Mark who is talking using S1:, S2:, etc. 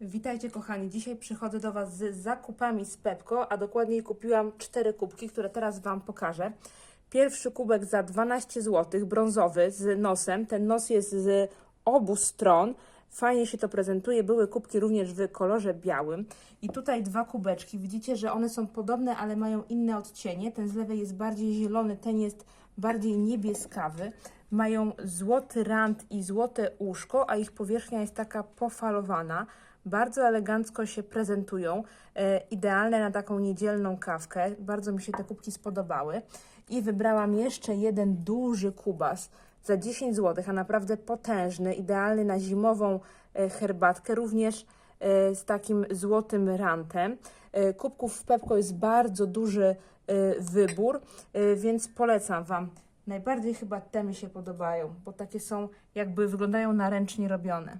S1: Witajcie kochani, dzisiaj przychodzę do Was z zakupami z Pepko, a dokładniej kupiłam cztery kubki, które teraz Wam pokażę. Pierwszy kubek za 12 zł, brązowy z nosem. Ten nos jest z obu stron. Fajnie się to prezentuje. Były kubki również w kolorze białym. I tutaj dwa kubeczki. Widzicie, że one są podobne, ale mają inne odcienie. Ten z lewej jest bardziej zielony, ten jest bardziej niebieskawy. Mają złoty rand i złote uszko, a ich powierzchnia jest taka pofalowana. Bardzo elegancko się prezentują, e, idealne na taką niedzielną kawkę. Bardzo mi się te kubki spodobały. I wybrałam jeszcze jeden duży kubas za 10 zł, a naprawdę potężny, idealny na zimową e, herbatkę, również z takim złotym rantem. E, kubków w Pepko jest bardzo duży e, wybór, e, więc polecam Wam. Najbardziej chyba te mi się podobają, bo takie są jakby wyglądają na ręcznie robione.